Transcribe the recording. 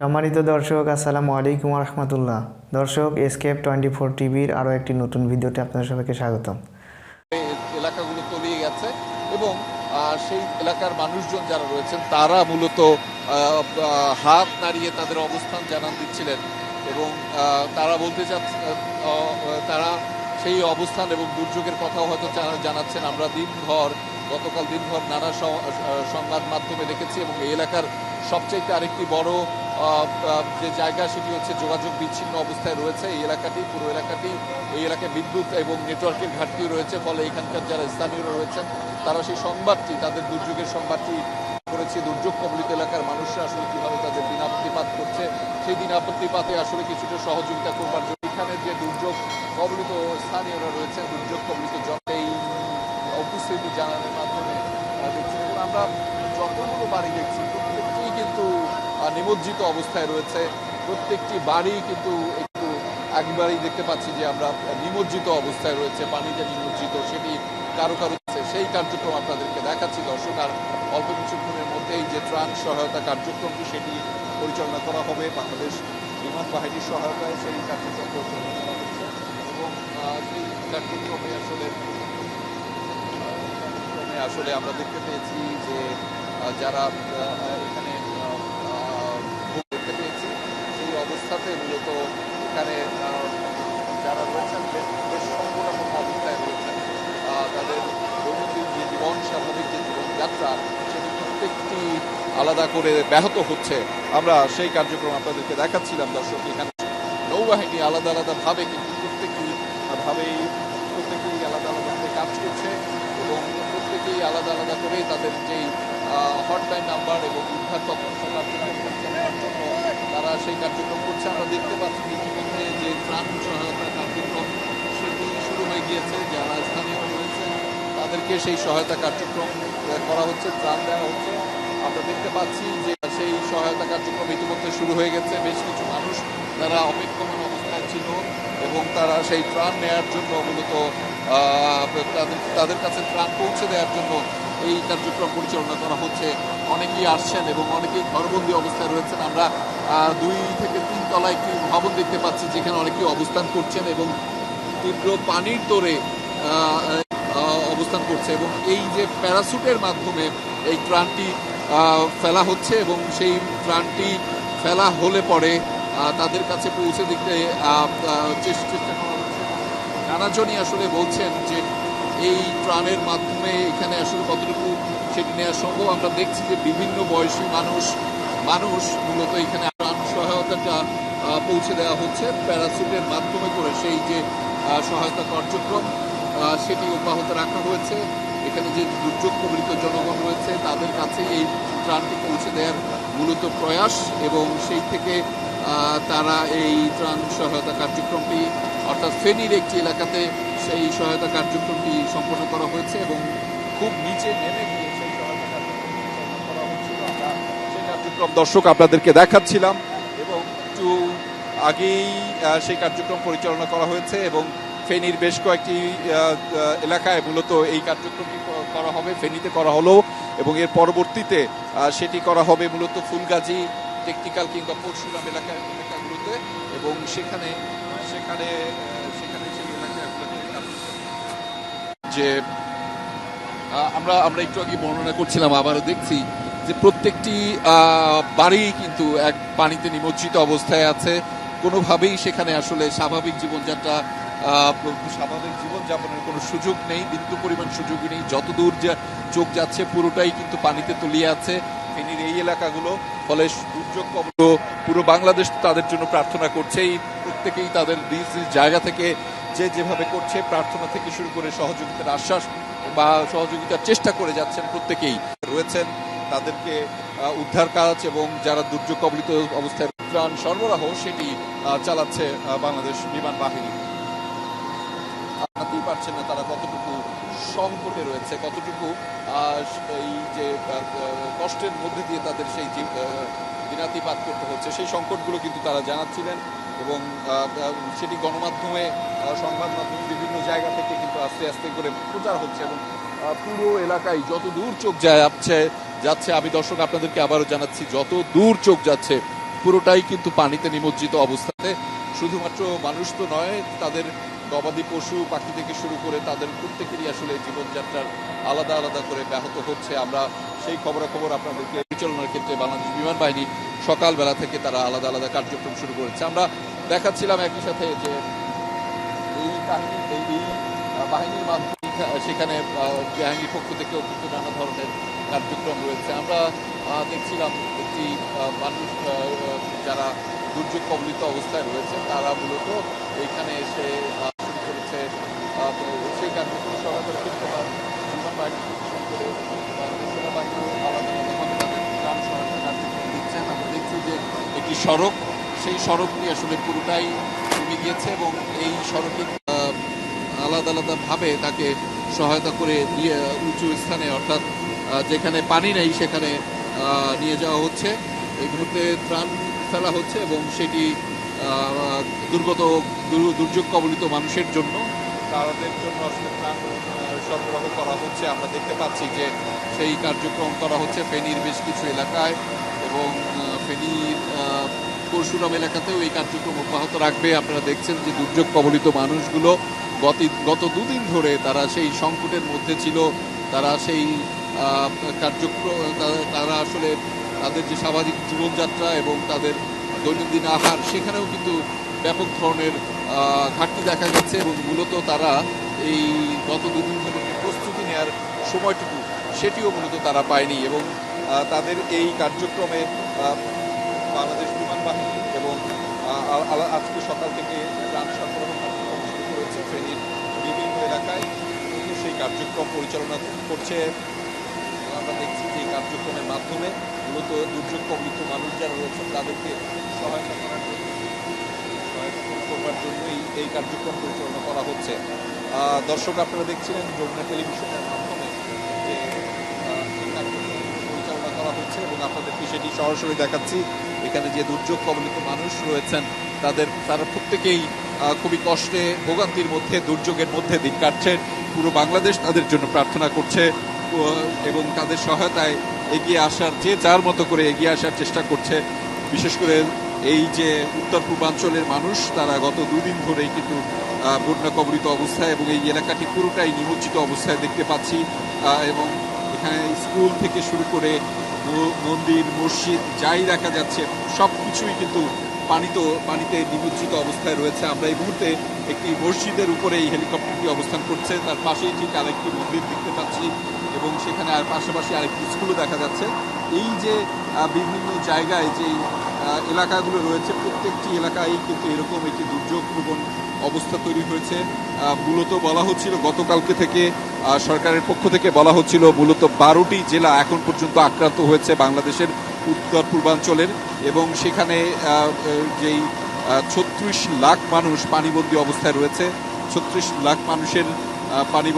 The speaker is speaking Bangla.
সম্মানিত দর্শক, আসসালামু আলাইকুম রহমতুল্লাহ দর্শক এসকেপ টোয়েন্টি ফোর টিভির আরও একটি নতুন ভিডিওতে আপনাদের সবাইকে স্বাগতম। এলাকাগুলো তলিয়ে গেছে এবং সেই এলাকার মানুষজন যারা রয়েছেন, তারা মূলত হাত নাড়িয়ে তাদের অবস্থান জানান দিচ্ছিলেন এবং তারা বলতে চাচ্ছে তারা সেই অবস্থান এবং দুর্যোগের কথাও হয়তো জানাচ্ছেন। আমরা দিনভর, গতকাল দিনভর নানা সংবাদ মাধ্যমে দেখেছি এবং এই এলাকার সবচেয়ে আরেকটি বড় যে জায়গা সেটি হচ্ছে যোগাযোগ বিচ্ছিন্ন অবস্থায় রয়েছে। এই এলাকাটি, পুরো এলাকাটি, এই এলাকায় বিদ্যুৎ এবং নেটওয়ার্কের ঘাটতি রয়েছে, ফলে এখানকার যারা স্থানীয়রা রয়েছেন, তারা সেই সংবাদটি, তাদের দুর্যোগের সংবাদটি করেছে। দুর্যোগ কবলিত এলাকার মানুষরা আসলে কীভাবে তাদের দিনাপত্তিপাত করছে, সেই দিনাপত্তিপাতে আসলে কিছুটা সহযোগিতা করবার জন্য এখানে যে দুর্যোগ কবলিত স্থানীয়রা রয়েছে দুর্যোগ কবলিত এই উপস্থিতি জানানোর মাধ্যমে আমরা যতগুলো বাড়ি দেখছি নিমজ্জিত অবস্থায় রয়েছে প্রত্যেকটি বাড়ি, কিন্তু একটু একবারই দেখতে পাচ্ছি যে আমরা নিমজ্জিত অবস্থায় রয়েছে, পানিতে নিমজ্জিত, সেটি কারও কারও সেই কার্যক্রম আপনাদেরকে দেখাচ্ছি, দর্শক, আর অল্প কিছুক্ষণের মধ্যেই যে ত্রাণ সহায়তা কার্যক্রমটি, সেটি পরিচালনা করা হবে বাংলাদেশ বিমান বাহিনীর সহায়তায়। সেই কার্যক্রম পরিচালনা করা হচ্ছে। এবং সেই কার্যক্রমে আসলে আসলে আমরা দেখতে পেয়েছি যে যারা এখানে এখানে যারা রয়েছেন, বেশ বেশ সংকটাপন্ন অবস্থায় রয়েছেন। তাদের দৈনন্দিন যে জীবন স্বাভাবিক যে জীবনযাত্রা, সেটি প্রত্যেকটি আলাদা করে ব্যাহত হচ্ছে। আমরা সেই কার্যক্রম আপনাদেরকে দেখাচ্ছিলাম, দর্শক, এখানে নৌবাহিনী আলাদা আলাদা ভাবে কিন্তু প্রত্যেকেই ভাবেই প্রত্যেকেই আলাদা আলাদা ভাবে কাজ করছে এবং প্রত্যেকেই আলাদা আলাদা করে তাদের যেই হটলাইন নাম্বার এবং উদ্ধার তৎপরতা জন্য তারা সেই কার্যক্রম করছে। আমরা দেখতে পাচ্ছি ইতিমধ্যে যে ত্রাণ সহায়তা কার্যক্রম সেটি শুরু হয়ে গিয়েছে। যারা স্থানীয় রয়েছে, তাদেরকে সেই সহায়তা কার্যক্রম করা হচ্ছে, ত্রাণ দেওয়া হচ্ছে। আমরা দেখতে পাচ্ছি যে সেই সহায়তা কার্যক্রম ইতিমধ্যে শুরু হয়ে গেছে। বেশ কিছু মানুষ তারা অপেক্ষমান অবস্থায় ছিল এবং তারা সেই ত্রাণ নেয়ার জন্য মূলত তাদের তাদের কাছে ত্রাণ পৌঁছে দেওয়ার জন্য এই কার্যক্রম পরিচালনা করা হচ্ছে। অনেকেই আসছেন এবং অনেকেই ঘরবন্দি অবস্থায় রয়েছেন। আমরা দুই থেকে তিন তলা একটি ভবন দেখতে পাচ্ছি যেখানে অনেকে অবস্থান করছেন এবং তীব্র পানির তোরে অবস্থান করছে এবং এই যে প্যারাসুটের মাধ্যমে এই ত্রাণটি ফেলা হচ্ছে এবং সেই ত্রাণটি ফেলা হলে পরে তাদের কাছে পৌঁছে দিতে চেষ্টা করা হচ্ছে। নানাজনই আসলে বলছেন যে এই ত্রাণের মাধ্যমে এখানে আসলে কতটুকু সেটি নেওয়া সম্ভব। আমরা দেখছি যে বিভিন্ন বয়সী মানুষ মানুষ মূলত এখানে সহায়তাটা পৌঁছে দেওয়া হচ্ছে। প্যারাসুটের মাধ্যমে করে সেই যে সহায়তা কার্যক্রম সেটি অব্যাহত রাখা হয়েছে। এখানে যে দুর্যোগ কবলিত জনগণ রয়েছে, তাদের কাছে এই ত্রাণটি পৌঁছে দেওয়ার মূলত প্রয়াস এবং সেই থেকে তারা এই ত্রাণ সহায়তা কার্যক্রমটি, অর্থাৎ ফেনীর একটি এলাকাতে সেই সহায়তা কার্যক্রমটি সম্পন্ন করা হয়েছে এবং খুব নিচে নেমে গিয়ে সেই সহায়তা কার্যক্রম পরিচালনা করা হচ্ছিল। আমরা সেই কার্যক্রম দর্শক আপনাদেরকে দেখাচ্ছিলাম। আগেই সেই কার্যক্রম পরিচালনা করা হয়েছে এবং ফেনীর বেশ কয়েকটি এলাকায় মূলত এই কার্যক্রমটি করা হবে, ফেনীতে করা হলো এবং এর পরবর্তীতে সেটি করা হবে মূলত ফুলগাজী টেকনিক্যাল কিংবা পরশুরাম এলাকার এলাকাগুলোতে এবং সেখানে সেখানে সেখানে সেই এলাকাগুলোতে যে আমরা আমরা একটু আগে বর্ণনা করছিলাম, আবারও দেখছি যে প্রত্যেকটি বাড়ি কিন্তু এক পানিতে নিমজ্জিত অবস্থায় আছে। কোনোভাবেই সেখানে আসলে স্বাভাবিক জীবনযাত্রা স্বাভাবিক জীবনযাপনের কোনো সুযোগ নেই, বিন্দু পরিমাণ সুযোগই নেই। যত দূর যা চোখ যাচ্ছে পুরোটাই কিন্তু পানিতে তলিয়ে আছে ফেনীর এই এলাকাগুলো। ফলে দুর্যোগ কবল পুরো বাংলাদেশ তাদের জন্য প্রার্থনা করছে এই প্রত্যেকেই তাদের নিজ নিজ জায়গা থেকে যে যেভাবে করছে প্রার্থনা থেকে শুরু করে সহযোগিতার আশ্বাস বা সহযোগিতার চেষ্টা করে যাচ্ছেন প্রত্যেকেই। রয়েছেন তাদেরকে উদ্ধার কাজ এবং যারা দুর্যোগ কবলিত অবস্থায় ত্রাণ সরবরাহ, সেটি চালাচ্ছে বাংলাদেশ বিমান বাহিনী। জানাতেই পারছেন না তারা কতটুকু সংকটে রয়েছে, কতটুকু এই যে কষ্টের মধ্যে দিয়ে তাদের সেই দিনাতিপাত করতে হচ্ছে, সেই সংকটগুলো কিন্তু তারা জানাচ্ছিলেন এবং সেটি গণমাধ্যমে সংবাদ মাধ্যমে বিভিন্ন জায়গা থেকে কিন্তু আস্তে আস্তে করে প্রচার হচ্ছে এবং পুরো এলাকায় যত দূর চোখ যাচ্ছে যাচ্ছে, আমি দর্শক আপনাদেরকে আবারও জানাচ্ছি, যত দূর চোখ যাচ্ছে পুরোটাই কিন্তু পানিতে নিমজ্জিত অবস্থাতে। শুধুমাত্র মানুষ তো নয়, তাদের গবাদি পশু, পাখি থেকে শুরু করে তাদের প্রত্যেকেরই আসলে জীবনযাত্রার আলাদা আলাদা করে ব্যাহত হচ্ছে। আমরা সেই খবরাখবর আপনাদেরকে পরিচালনার ক্ষেত্রে বাংলাদেশ বিমান বাহিনী সকালবেলা থেকে তারা আলাদা আলাদা কার্যক্রম শুরু করেছে। আমরা দেখাচ্ছিলাম একই সাথে যে এই কাহিনী, এই বাহিনীর মাধ্যমে সেখানে বাহিনীর পক্ষ থেকেও কিন্তু নানা ধরনের কার্যক্রম রয়েছে। আমরা দেখছিলাম একটি মানুষ যারা দুর্যোগ কবলিত অবস্থায় রয়েছে তারা মূলত এইখানে এসে শুরু করেছে সেই কার্যক্রম সহায়তার ক্ষেত্রে বা বিমান বাহিনী করে সেনাবাহিনী আলাদা আলাদাভাবে তাদের সহায়তা কার্যক্রম দিচ্ছেন আমরা দেখছি যে একটি সড়ক সেই সড়কটি আসলে পুরোটাই ডুবে গিয়েছে এবং এই সড়কের আহ, আলাদা আলাদা ভাবে তাকে সহায়তা করে দিয়ে উঁচু স্থানে অর্থাৎ যেখানে পানি নেই সেখানে নিয়ে যাওয়া হচ্ছে। এই মুহূর্তে ত্রাণ ফেলা হচ্ছে এবং সেটি দুর্গত দুর্যোগ কবলিত মানুষের জন্য। তাদের জন্য আসলে ত্রাণ সরবরাহ করা হচ্ছে। আমরা দেখতে পাচ্ছি যে সেই কার্যক্রম করা হচ্ছে ফেনীর বেশ কিছু এলাকায় এবং ফেনীর পরশুরাম এলাকাতেও এই কার্যক্রম অব্যাহত রাখবে। আপনারা দেখছেন যে দুর্যোগ কবলিত মানুষগুলো গত গত দুদিন ধরে তারা সেই সংকটের মধ্যে ছিল। তারা সেই কার্যক্রম তারা আসলে তাদের যে স্বাভাবিক জীবনযাত্রা এবং তাদের দৈনন্দিন আহার, সেখানেও কিন্তু ব্যাপক ধরনের ঘাটতি দেখা যাচ্ছে এবং মূলত তারা এই গত দুদিন ধরে প্রস্তুতি নেওয়ার সময়টুকু, সেটিও মূলত তারা পায়নি এবং তাদের এই কার্যক্রমে বাংলাদেশ বিমান বাহিনী এবং আজকে সকাল থেকে ত্রাণ সরবরাহ কার্যক্রম শুরু করেছে ফেনীর বিভিন্ন এলাকায় সেই কার্যক্রম পরিচালনা করছে আমরা দেখছি যে কার্যক্রমের মাধ্যমে মূলত দুর্যোগ কবলিত মানুষ যারা রয়েছেন তাদেরকে সহায়তা করার করবার জন্যই এই কার্যক্রম পরিচালনা করা হচ্ছে। দর্শক আপনারা দেখছিলেন যমুনা টেলিভিশনের মাধ্যমে যে পরিচালনা করা হচ্ছে এবং আপনাদেরকে সেটি সরাসরি দেখাচ্ছি। এখানে যে দুর্যোগ কবলিত মানুষ রয়েছেন, তাদের, তারা প্রত্যেকেই খুবই কষ্টে, ভোগান্তির মধ্যে, দুর্যোগের মধ্যে দিন কাটছেন। পুরো বাংলাদেশ তাদের জন্য প্রার্থনা করছে। এবং তাদের সহায়তায় এগিয়ে আসার, যে যার মতো করে এগিয়ে আসার চেষ্টা করছে, বিশেষ করে এই যে উত্তর পূর্বাঞ্চলের মানুষ, তারা গত দুদিন ধরেই কিন্তু বন্যা কবলিত অবস্থায় এবং এই এলাকাটি পুরোটাই নিমজ্জিত অবস্থায় দেখতে পাচ্ছি। এবং এখানে স্কুল থেকে শুরু করে মন্দির, মসজিদ যাই দেখা যাচ্ছে সব কিছুই কিন্তু পানিতে পানিতে নিমজ্জিত অবস্থায় রয়েছে। আমরা এই মুহূর্তে একটি মসজিদের উপরে এই হেলিকপ্টারটি অবস্থান করছে। তার পাশেই ঠিক আরেকটি মন্দির দেখতে পাচ্ছি। এবং সেখানে আর পাশাপাশি আরেকটি স্কুলও দেখা যাচ্ছে। এই যে বিভিন্ন জায়গায় যে আহ, এলাকাগুলো রয়েছে প্রত্যেকটি এলাকায় কিন্তু এরকম একটি দুর্যোগ প্রবণ অবস্থা তৈরি হয়েছে। মূলত বলা হচ্ছিল গতকালকে থেকে সরকারের পক্ষ থেকে বলা হচ্ছিল মূলত বারোটি জেলা এখন পর্যন্ত আক্রান্ত হয়েছে বাংলাদেশের উত্তর পূর্বাঞ্চলের এবং সেখানে যেই ছত্রিশ লাখ মানুষ পানিবন্দী অবস্থায় রয়েছে ছত্রিশ লাখ মানুষের পানি